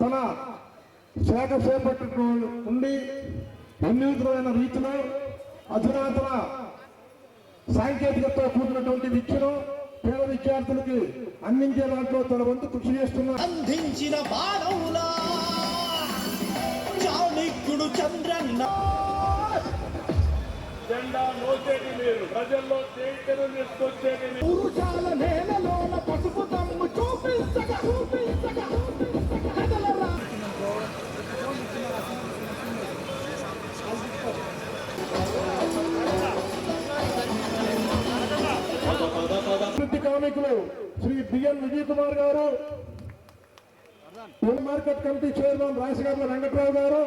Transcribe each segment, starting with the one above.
తన శాఖ చేపట్టు ఉండి వినూత్నమైన రీతిలో అధునాతన సాంకేతికతతో కూడినటువంటి విద్యను పేద విద్యార్థులకి అందించే దాంట్లో తన వంతు కృషి చేస్తున్న అందించిన చాణిక్యుడు చంద్రన్న. జెండా మోసేది మీరు ప్రజల్లో చైతన్యం తీసుకొచ్చేది పురుషాల నేలలోన పసుపు దమ్ము చూపించక చూపించక కదలరా అభివృద్ధి శ్రీ బిఎన్ విజయ్ కుమార్ గారు పూల market committee chairman Rajasekhara Venkatrao garu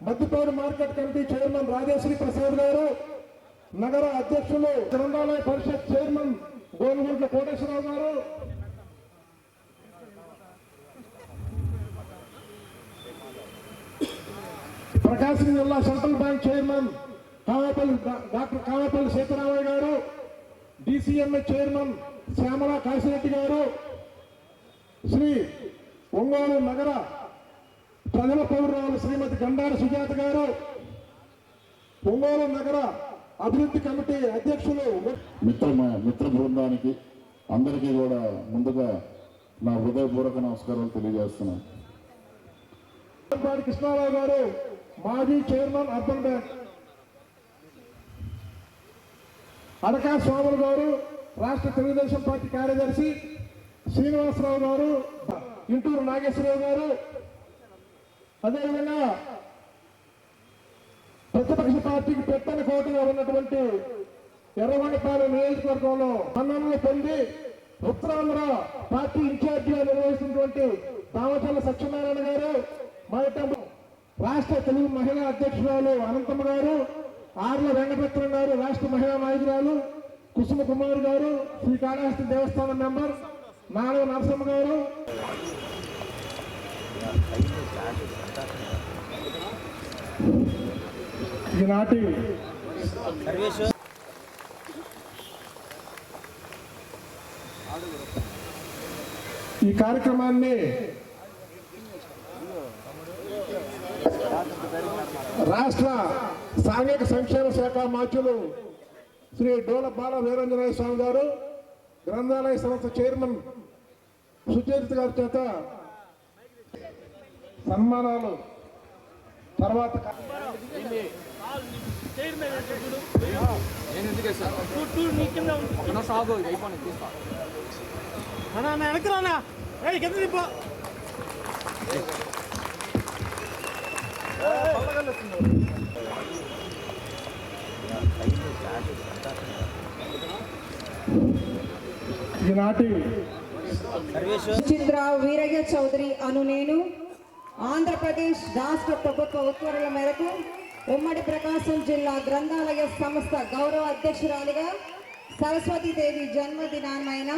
Maddipadu market committee chairman Rajeswari Prasad garu నగర అధ్యక్షులు గ్రంథాలయ పరిషత్ చైర్మన్ గోనుగుంట్ల కోటేశ్వరరావు గారు. ప్రకాశం జిల్లా central bank chairman Kamapalli doctor Kamapalli Sitaramayya garu DCMA chairman Shyamala Kasireddy గారు శ్రీ ఒంగోలు నగర ప్రజల పౌరురాలు శ్రీమతి గండారి సుజాత గారు ఒంగోలు నగర అభివృద్ధి కమిటీ అధ్యక్షులు మిత్ర మిత్ర బృందానికి అందరికీ కూడా ముందుగా నా హృదయపూర్వక నమస్కారాలు తెలియజేస్తున్నాను కృష్ణారావు గారు మాజీ చైర్మన్ అర్బన్ బ్యాంక్. అడకా స్వాములు గారు రాష్ట్ర తెలుగుదేశం పార్టీ కార్యదర్శి శ్రీనివాసరావు గారు ఇంటూరు నాగేశ్వరరావు గారు. అదేవిధంగా ప్రతిపక్ష పార్టీకి పెట్టని కోటగా ఉన్నటువంటి ఎర్రగొండపాలెం నియోజకవర్గంలో మన్ననలు పొంది ఉత్తరాంధ్ర పార్టీ ఇన్ఛార్జిగా నిర్వహిస్తున్నటువంటి దామచల్ల సత్యనారాయణ గారు మొదట రాష్ట్ర తెలుగు మహిళా అధ్యక్షురాలు అనంతమ్మ గారు ఆర్ల వెంకటరత్నం గారు రాష్ట్ర మహిళా నాయకురాలు కుసుమ కుమార్ గారు శ్రీకాళహస్తి దేవస్థానం మెంబర్ నాలుగు నరసింహ గారు. ఈనాటి ఈ కార్యక్రమాన్ని రాష్ట్ర సాంఘిక సంక్షేమ శాఖ మాచులు శ్రీ డోల బాల వీరంజనాయ స్వామి గారు గ్రంథాలయ సంస్థ చైర్మన్ సుచరిత గారి చేత సన్మానాలు తర్వాత అన్నా కింద దింపు ఈనాటి వీరయ్య చౌదరి అను నేను ఆంధ్రప్రదేశ్ రాష్ట్ర ప్రభుత్వ ఉత్తర్వుల మేరకు ఉమ్మడి ప్రకాశం జిల్లా గ్రంథాలయ సంస్థ గౌరవ అధ్యక్షురాలిగా సరస్వతీదేవి జన్మదినామైన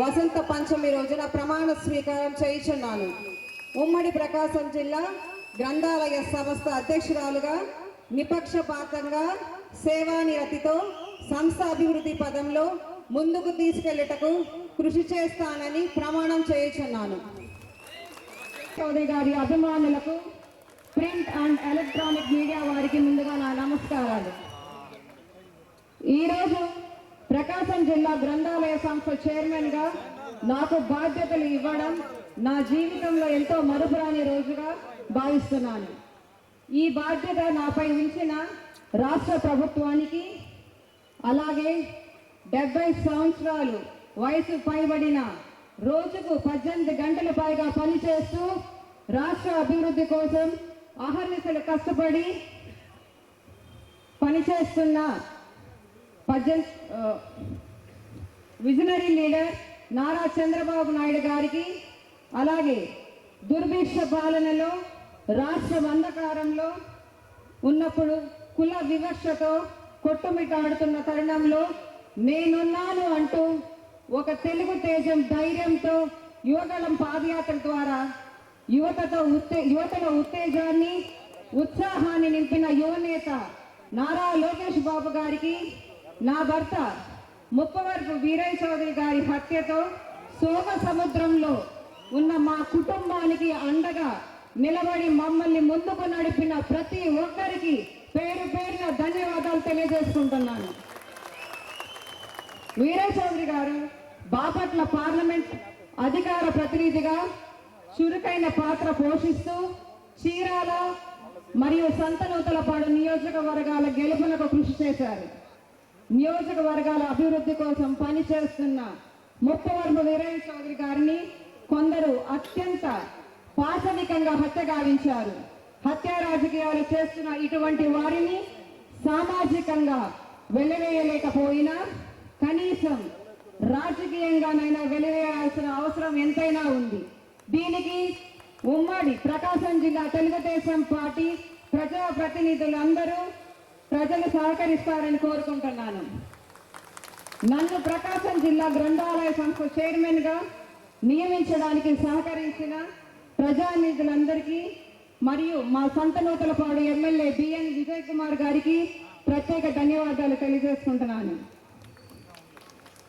వసంత పంచమి రోజున ప్రమాణ స్వీకారం చేయుచున్నాను. ఉమ్మడి ప్రకాశం జిల్లా గ్రంథాలయ సంస్థ అధ్యక్షురాలుగా నిపక్షపాతంగా సేవానిరతితో సంస్థ అభివృద్ధి పదంలో ముందుకు తీసుకెళ్ళటకు కృషి చేస్తానని ప్రమాణం చేయుచున్నాను. చౌదరి గారి అభిమానులకు ప్రింట్ అండ్ ఎలక్ట్రానిక్ మీడియా వారికి ముందుగా నా నమస్కారాలు. ఈరోజు ప్రకాశం జిల్లా గ్రంథాలయ సంస్థ చైర్మన్గా నాకు బాధ్యతలు ఇవ్వడం నా జీవితంలో ఎంతో మరుపురాని రోజుగా భావిస్తున్నాను. ఈ బాధ్యత నాపై ఉంచిన రాష్ట్ర ప్రభుత్వానికి అలాగే డెబ్బై సంవత్సరాలు వయసు పైబడిన రోజుకు పద్దెనిమిది గంటల పైగా పనిచేస్తూ రాష్ట్ర అభివృద్ధి కోసం అహర్నిశలు కష్టపడి పనిచేస్తున్న పద్దెన్ విజనరీ లీడర్ నారా చంద్రబాబు నాయుడు గారికి అలాగే దుర్భిక్ష పాలనలో రాష్ట్ర అంధకారంలో ఉన్నప్పుడు కుల వివక్షతో కొట్టుమిటాడుతున్న తరుణంలో నేనున్నాను అంటూ ఒక తెలుగు తేజం ధైర్యంతో యువగళం పాదయాత్ర ద్వారా యువతతో ఉత్తే యువతలో ఉత్తేజాన్ని ఉత్సాహాన్ని నింపిన యువనేత నారా లోకేష్ బాబు గారికి నా భర్త ముప్పవరపు వీరయ్య చౌదరి గారి హత్యతో శోక సముద్రంలో ఉన్న మా కుటుంబానికి అండగా నిలబడి మమ్మల్ని ముందుకు నడిపిన ప్రతి ఒక్కరికి పేరు పేరున ధన్యవాదాలు తెలియజేసుకుంటున్నాను. వీరయ్య చౌదరి గారు బాపట్ల పార్లమెంట్ అధికార ప్రతినిధిగా చురుకైన పాత్ర పోషిస్తూ చీరాల మరియు సంతనూతలపాడు నియోజకవర్గాల గెలుపునకు కృషి చేశారు. నియోజకవర్గాల అభివృద్ధి కోసం పనిచేస్తున్న ముప్పవరపు వీరయ్య చౌదరి గారిని కొందరు అత్యంత పాశవికంగా హత్యగావించారు హత్య రాజకీయాలు చేస్తున్న ఇటువంటి వారిని సామాజికంగా వెలివేయలేకపోయినా కనీసం రాజకీయంగానైనా వెలివేయాల్సిన అవసరం ఎంతైనా ఉంది. దీనికి ఉమ్మడి ప్రకాశం జిల్లా తెలుగుదేశం పార్టీ ప్రజా ప్రతినిధులందరూ ప్రజలు సహకరిస్తారని కోరుకుంటున్నాను. నన్ను ప్రకాశం జిల్లా గ్రంథాలయ సంస్థ చైర్మన్గా నియమించడానికి సహకరించిన ప్రజానిధులందరికీ మరియు మా సొంత నూతలపాడు ఎమ్మెల్యే బిఎన్ విజయ్ కుమార్ గారికి ప్రత్యేక ధన్యవాదాలు తెలియజేసుకుంటున్నాను.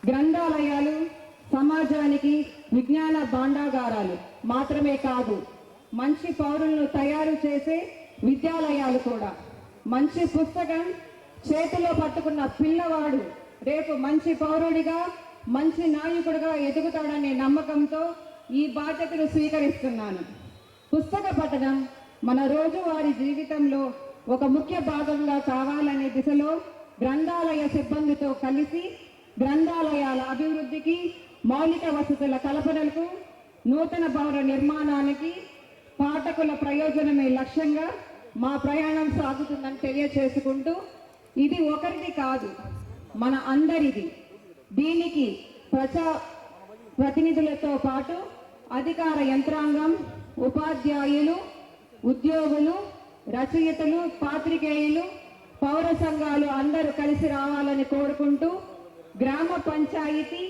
గ్రంథాలయాలు సమాజానికి విజ్ఞాన భాండాగారాలు మాత్రమే కాదు మంచి పౌరులను తయారు చేసే విద్యాలయాలు కూడా. మంచి పుస్తకం చేతిలో పట్టుకున్న పిల్లవాడు రేపు మంచి పౌరుడిగా మంచి నాయకుడిగా ఎదుగుతాడనే నమ్మకంతో ఈ బాధ్యతను స్వీకరిస్తున్నాను. పుస్తక పఠనం మన రోజువారీ జీవితంలో ఒక ముఖ్య భాగంగా కావాలనే దిశలో గ్రంథాలయ సిబ్బందితో కలిసి గ్రంథాలయాల అభివృద్ధికి మౌలిక వసతుల కల్పనలకు నూతన భవన నిర్మాణానికి పాఠకుల ప్రయోజనమే లక్ష్యంగా మా ప్రయాణం సాగుతుందని తెలియచేసుకుంటూ ఇది ఒకరిది కాదు మన అందరిది. దీనికి ప్రజా ప్రతినిధులతో పాటు అధికార యంత్రాంగం ఉపాధ్యాయులు ఉద్యోగులు రచయితలు పాత్రికేయులు పౌర సంఘాలు అందరూ కలిసి రావాలని కోరుకుంటూ గ్రామ పంచాయతీ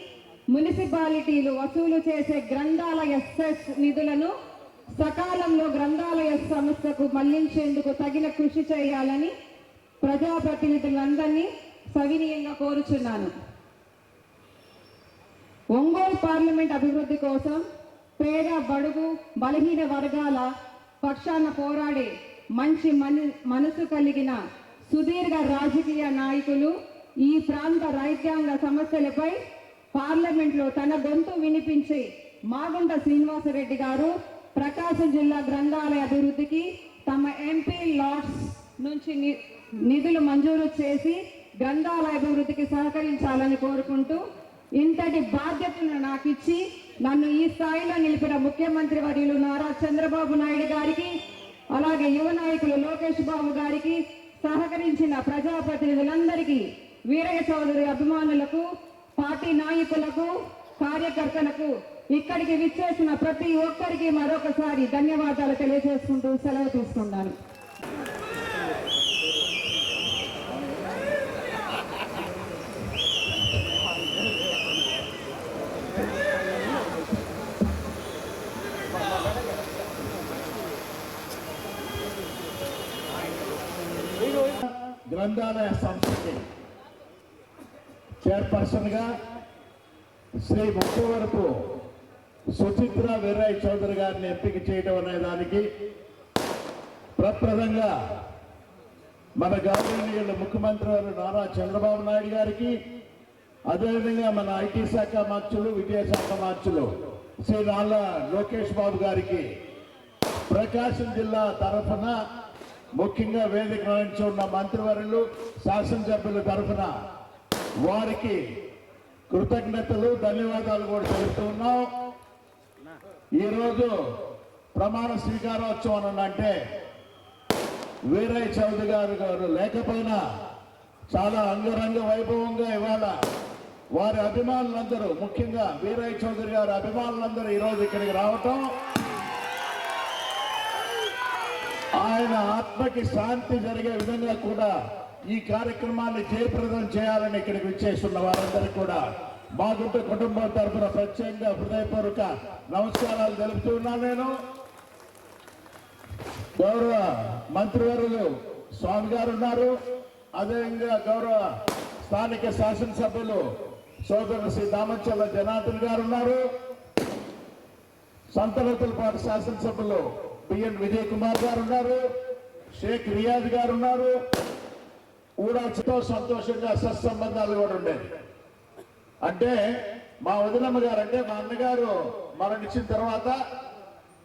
మున్సిపాలిటీలు వసూలు చేసే గ్రంథాలయ సెస్ నిధులను సకాలంలో గ్రంథాలయ సంస్థకు మళ్ళించేందుకు తగిన కృషి చేయాలని ప్రజాప్రతినిధులందరినీ సవినీయంగా కోరుచున్నాను. ఒంగోలు పార్లమెంట్ అభివృద్ధి కోసం పేద బడుగు బలహీన వర్గాల పక్షాన పోరాడే మంచి మని మనసు కలిగిన సుదీర్ఘ రాజకీయ నాయకులు ఈ ప్రాంత రాజ్యాంగ సమస్యలపై పార్లమెంట్లో తన గొంతు వినిపించే మాగుంట శ్రీనివాసరెడ్డి గారు ప్రకాశం జిల్లా గ్రంథాలయ అభివృద్ధికి తమ ఎంపీ లాట్స్ నుంచి ని- నిధులు మంజూరు చేసి గ్రంథాలయ అభివృద్ధికి సహకరించాలని కోరుకుంటూ ఇంతటి బాధ్యతను నాకు ఇచ్చి నన్ను ఈ స్థాయిలో నిలిపిన ముఖ్యమంత్రి వర్యులు నారా చంద్రబాబు నాయుడు గారికి అలాగే యువ నాయకులు లోకేష్ బాబు గారికి సహకరించిన ప్రజాప్రతినిధులందరికీ వీరయ్య చౌదరి అభిమానులకు పార్టీ నాయకులకు కార్యకర్తలకు ఇక్కడికి విచ్చేసిన ప్రతి ఒక్కరికి మరొకసారి ధన్యవాదాలు తెలియజేసుకుంటూ సెలవు తీసుకున్నాను గ్రంథాలయ సంస్థకి చైర్పర్సన్గా శ్రీ ముప్పవరపు సుచిత్ర వీరయ్య చౌదరి గారిని ఎంపిక చేయడం అనే దానికి ప్రప్రదంగా మన గౌరవనీయులు ముఖ్యమంత్రి వారు నారా చంద్రబాబు నాయుడు గారికి అదేవిధంగా మన ఐటీ శాఖ మార్చులు విద్యాశాఖ మార్చులు శ్రీ నాళ్ళ లోకేష్ బాబు గారికి ప్రకాశం జిల్లా తరఫున ముఖ్యంగా వేదిక నుంచి ఉన్న మంత్రివర్యులు శాసనసభ్యుల తరఫున వారికి కృతజ్ఞతలు ధన్యవాదాలు కూడా తెలుస్తూ ఉన్నాం. ఈరోజు ప్రమాణ స్వీకారోత్సవం అంటే వీరయ్య చౌదరి గారు గారు లేకపోయినా చాలా అంగరంగ వైభవంగా ఇవాళ వారి అభిమానులందరూ ముఖ్యంగా వీరయ్య చౌదరి గారి అభిమానులందరూ ఈరోజు ఇక్కడికి రావటం ఆయన ఆత్మకి శాంతి జరిగే విధంగా కూడా ఈ కార్యక్రమాన్ని జయప్రదం చేయాలని ఇక్కడికి విచ్చేస్తున్న వారందరికీ కూడా బాగుంట కుటుంబం తరఫున ప్రత్యేకంగా హృదయపూర్వక నమస్కారాలు తెలుపుతూ ఉన్నాను నేను. గౌరవ మంత్రివర్యులు స్వామి గారు ఉన్నారు. అదేవిధంగా గౌరవ స్థానిక శాసనసభ్యులు సోదరులు శ్రీ దామచల్ల జనార్దన్ గారు ఉన్నారు. సంతనతులపాటు శాసనసభ్యులు పిఎన్ విజయ్ కుమార్ గారు ఉన్నారు షేక్ రియాజ్ గారు ఉన్నారు కూడా ఎంతో సంతోషంగా సత్సంబంధాలు కూడా ఉండేది అంటే మా వదినమ్మ గారు అంటే మా అన్నగారు మరణించిన తర్వాత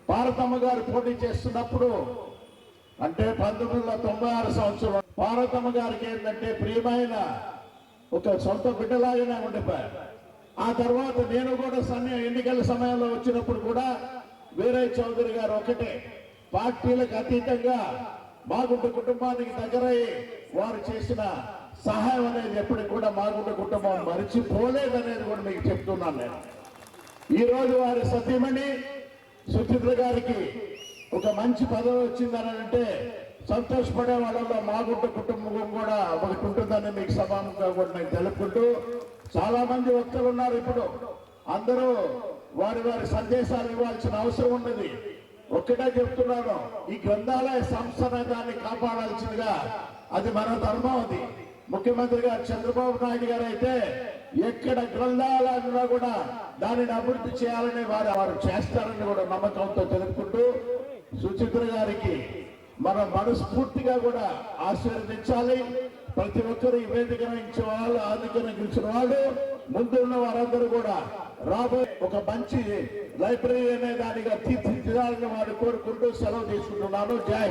భారతమ్మ గారు పోటీ చేస్తున్నప్పుడు అంటే పంతొమ్మిది వందల తొంభై ఆరు సంవత్సరం భారతమ్మ గారికి ఏంటంటే ప్రియమైన ఒక సొంత బిడ్డలాగానే ఉండిపోయారు. ఆ తర్వాత నేను కూడా సన్న ఎన్నికల సమయంలో వచ్చినప్పుడు కూడా వీరయ్య చౌదరి గారు ఒకటే. పార్టీలకు అతీతంగా మాగుంట కుటుంబానికి దగ్గరై వారు చేసిన సహాయం అనేది ఎప్పటికి కూడా మాగుంట కుటుంబం మరిచిపోలేదనేది కూడా మీకు చెప్తున్నాను నేను. ఈరోజు వారి సతీమణి సుచిత్ర గారికి ఒక మంచి పదవి వచ్చిందని అంటే సంతోషపడే వాళ్ళలో మాగుంట కుటుంబం కూడా ఒకటి ఉంటుందని మీకు సభాముఖంగా కూడా నేను తెలుపుకుంటూ చాలా మంది వక్తలు ఉన్నారు ఇప్పుడు. అందరూ వారి వారి సందేశాలు ఇవ్వాల్సిన అవసరం ఉన్నది. ఒక్కటే చెప్తున్నాను ఈ గ్రంథాలయ సంస్థ దాన్ని కాపాడాల్సిందిగా. అది మన ధర్మం అది. ముఖ్యమంత్రి గారు చంద్రబాబు నాయుడు గారు అయితే ఎక్కడ గ్రంథాలయంలో కూడా దానిని అభివృద్ధి చేయాలని వారు వారు చేస్తారని కూడా నమ్మకంతో తెలుపుకుంటూ సుచిత్ర గారికి మన మనస్ఫూర్తిగా కూడా ఆశీర్వదించాలి. ప్రతి ఒక్కరు ఈ వేదిక వాళ్ళు ఆధికరించిన వాళ్ళు ముందున్న వారందరూ కూడా రాబోయే ఒక మంచి లైబ్రరీ అనే దానిగా తీర్చిదిద్దాలని వారు కోరుకుంటూ సెలవు తీసుకుంటున్నాను. జై